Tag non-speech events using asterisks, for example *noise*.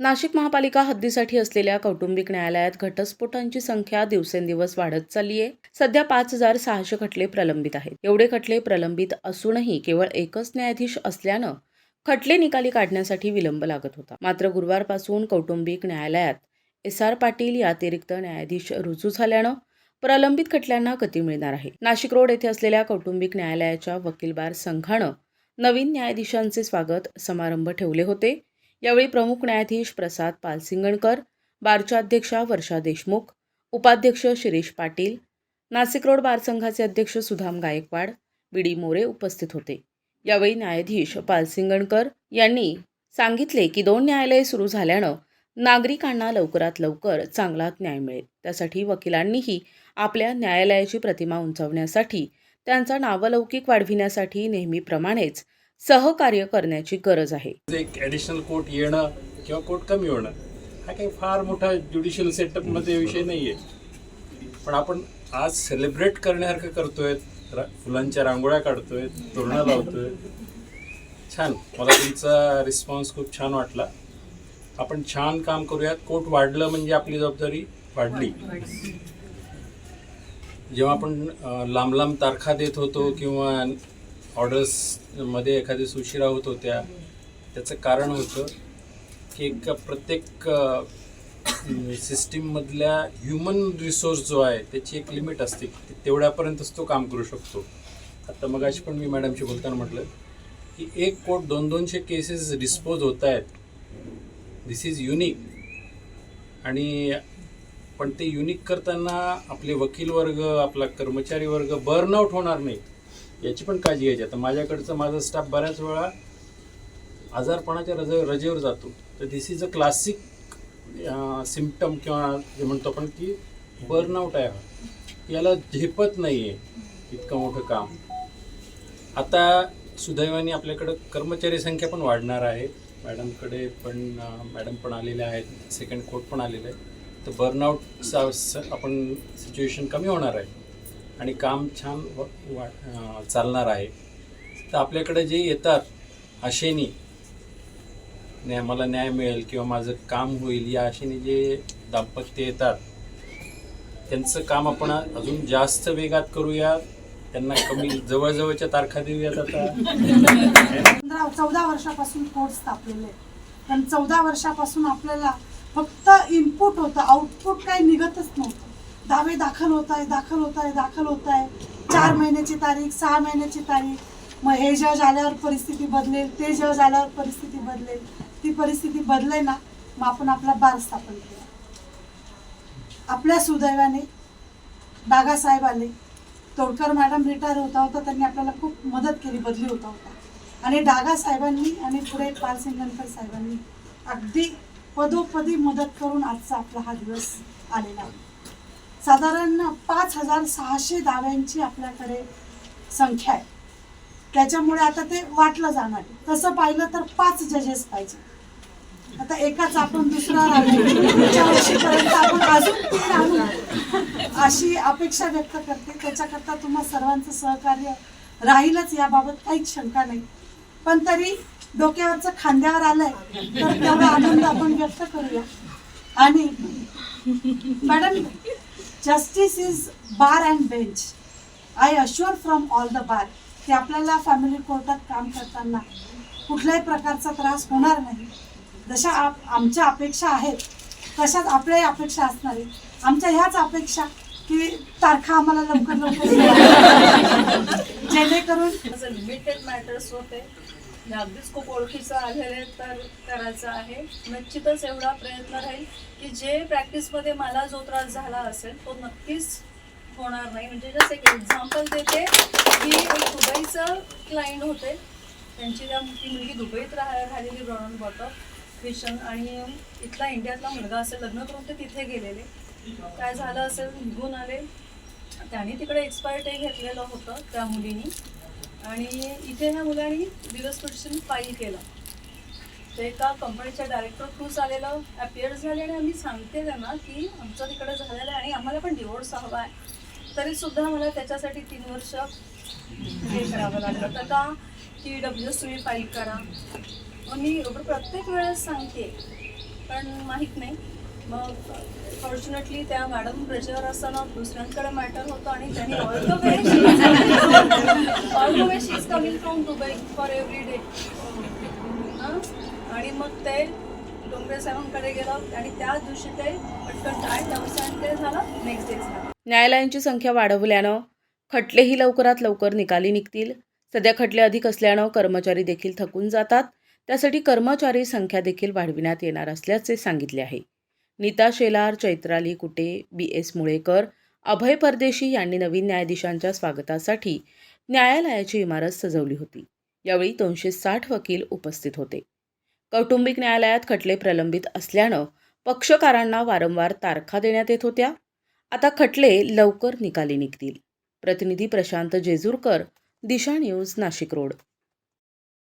नाशिक महापालिका हद्दीसाठी असलेल्या कौटुंबिक न्यायालयात घटस्फोटांची संख्या दिवसेंदिवस वाढत चालली आहे सध्या पाच हजार सहाशे खटले प्रलंबित आहेत. एवढे खटले प्रलंबित असूनही केवळ एकच न्यायाधीश असल्यानं खटले निकाली काढण्यासाठी विलंब लागत होता. मात्र गुरुवारपासून कौटुंबिक न्यायालयात एस आर पाटील या अतिरिक्त न्यायाधीश रुजू झाल्यानं प्रलंबित खटल्यांना गती मिळणार आहे. नाशिक रोड येथे असलेल्या कौटुंबिक न्यायालयाच्या वकीलबार संघानं नवीन न्यायाधीशांचे स्वागत समारंभ ठेवले होते. यावेळी प्रमुख न्यायाधीश प्रसाद पालसिंगणकर बारच्या अध्यक्षा वर्षा देशमुख उपाध्यक्ष शिरीष पाटील नाशिक रोड बार संघाचे अध्यक्ष सुधाम गायकवाड बी डी मोरे उपस्थित होते. यावेळी न्यायाधीश पालसिंगणकर यांनी सांगितले की दोन न्यायालये सुरू झाल्यानं नागरिकांना लवकरात लवकर चांगला न्याय मिळेल. त्यासाठी वकिलांनीही आपल्या न्यायालयाची प्रतिमा उंचावण्यासाठी त्यांचा नावलौकिक वाढविण्यासाठी नेहमीप्रमाणेच सहकार्य करण्याची गरज आहे. एक ॲडिशनल कोर्ट येणं किंवा कोर्ट कमी होणं हा काही फार मोठा ज्युडिशियल सेटअपमध्ये विषय नाही आहे पण आपण आज सेलिब्रेट करण्यासारखं करतोय फुलांच्या रांगोळ्या काढतोय तोरणं लावतोय. छान. मला तुमचा रिस्पॉन्स खूप छान वाटला. आपण छान काम करूयात. कोर्ट वाढलं म्हणजे आपली जबाबदारी वाढली. जेव्हा आपण लांब लांब तारखा देत होतो किंवा ऑर्डर्समध्ये एखाद्या उशिरा होत होत्या त्याचं कारण होतं की एक प्रत्येक सिस्टीममधल्या ह्युमन रिसोर्स जो आहे त्याची एक लिमिट असते. तेवढ्यापर्यंतच तो काम करू शकतो. आता मग अशी पण मी मॅडमशी बोलताना म्हटलं की एक कोट दोन दोनशे केसेस डिस्पोज होत आहेत. दिस इज युनिक आणि पण ते युनिक करताना आपले वकील वर्ग आपला कर्मचारी वर्ग बर्नआउट होणार नाही याची पण काळजी घ्यायची. आता माझ्याकडचं माझा स्टाफ बऱ्याच वेळा आजारपणाच्या रजे रजेवर जातो. तर this is a classic symptom किंवा जे म्हणतो आपण की बर्नआउट आहे. याला झेपत नाही आहे इतकं मोठं काम. आता सुदैवाने आपल्याकडं कर्मचारी संख्या पण वाढणार आहे. मॅडमकडे पण मॅडम पण आलेल्या आहेत. सेकंड कोर्ट पण आलेलं आहे तर बर्नआउटचा आपण सिच्युएशन कमी होणार आहे. आणि काम छान वा चालणार आहे. तर आपल्याकडे जे येतात आशेनी न्याय मला न्याय मिळेल किंवा माझं काम होईल या आशेने जे दाम्पत्य येतात त्यांचं काम आपण अजून जास्त वेगात करूया. त्यांना कमी जवळजवळच्या तारखा देऊयात आता. चौदा वर्षापासून कोर्स स्थापलेले पण चौदा वर्षापासून आपल्याला फक्त इनपुट दाखल होत आहे दाखल होत आहे दाखल होत आहे चार महिन्याची तारीख सहा महिन्याची तारीख. मग हे जज आल्यावर परिस्थिती बदलेल ते जज आल्यावर परिस्थिती बदलेल. ती परिस्थिती बदले ना मग आपण आपला बार स्थापन केला आपल्या सुदैवाने दागासाहेब आले. तोडकर मॅडम रिटायर होता होता त्यांनी आपल्याला खूप मदत केली बदली होता होता. आणि डागा साहेबांनी आणि पुढे पालसिंगणकर साहेबांनी अगदी पदोपदी मदत करून आजचा आपला हा दिवस आलेला आहे साधारण पाच हजार सहाशे दाव्यांची आपल्याकडे संख्या आहे. त्याच्यामुळे आता ते वाटलं जाणार. तसं पाहिलं तर पाच जजेस पाहिजे. आता एकाच आपण दुसरा पुढच्या वर्षीपर्यंत आपण अजून तीन आणू अशी अपेक्षा व्यक्त करते. त्याच्याकरता तुम्हा सर्वांचं सहकार्य राहीलच. याबाबत काहीच शंका नाही. पण तरी डोक्यावरचं खांद्यावर आलंय तर तेवढा आनंद आपण व्यक्त करूया. आणि madam justice is bar and bench I assure from all the bar की आपल्याला फॅमिली कोर्टात काम करताना कुठल्याही प्रकारचा त्रास होणार नाही. जशा आप आमच्या अपेक्षा आहेत तशाच आपल्याही अपेक्षा असणार आहेत. आमच्या ह्याच अपेक्षा की तारखा आम्हाला लवकर लवकर. *laughs* जेणेकरून लिमिटेड मॅटर्स होते अगदीच खूप ओळखीचं आलेले तर करायचं आहे. निश्चितच एवढा प्रयत्न राहील की जे प्रॅक्टिसमध्ये मला जो त्रास झाला असेल तो नक्कीच होणार नाही. म्हणजे जसं एक एक्झाम्पल देते. की एक दुबईचं क्लायंट होते. त्यांची त्या ती मुलगी दुबईत राहा राहिलेली ब्रॉन बॉटम ख्रिश्चन आणि इथला इंडियातला मुलगा असेल लग्न करून ते तिथे गेलेले. काय झालं असेल निघून आले. त्यांनी तिकडे एक्सपायर डे घेतलेलं होतं त्या मुलीनी. आणि इथे ह्या मुलांनी दिवस पिटिशन फाईल केलं. ते एका कंपनीच्या डायरेक्टर थ्रूच आलेलं अपिअर झाले आणि आम्ही सांगते त्यांना की आमचं तिकडे झालेलं आहे आणि आम्हाला पण डिवोर्स हवा आहे. तरीसुद्धा मला त्याच्यासाठी तीन वर्ष हे करावं लागलं. तर का की डब्ल्यू एस तुम्ही फाईल करा. मग मी प्रत्येक वेळेस सांगते पण माहीत नाही. मग फॉर्च्युनेटली त्या मॅडम प्रेशर असताना दुसऱ्यांकडे मॅटर होतं आणि त्यांनी all the way all the way she is coming from Dubai for every day आणि मग ते डोंगरे साहेबांकडे गेलं आणि त्या दिवशी ते पटकन काय नवसान ते झालं नेक्स्ट डे झालं. न्यायालयांची संख्या वाढवल्यानं खटलेही लवकरात लवकर निकाली निघतील. सध्या खटले अधिक असल्यानं कर्मचारी देखील थकून जातात. त्यासाठी कर्मचारी संख्या देखील वाढविण्यात येणार असल्याचे सांगितले आहे. नीता शेलार चैत्राली कुटे बी. एस. मुळेकर अभय परदेशी यांनी नवीन न्यायाधीशांच्या स्वागतासाठी न्यायालयाची इमारत सजवली होती. यावेळी दोनशे साठ वकील उपस्थित होते. कौटुंबिक न्यायालयात खटले प्रलंबित असल्यानं पक्षकारांना वारंवार तारखा देण्यात येत होत्या. आता खटले लवकर निकाली निघतील. प्रतिनिधी प्रशांत जेजूरकर दिशा न्यूज नाशिक रोड.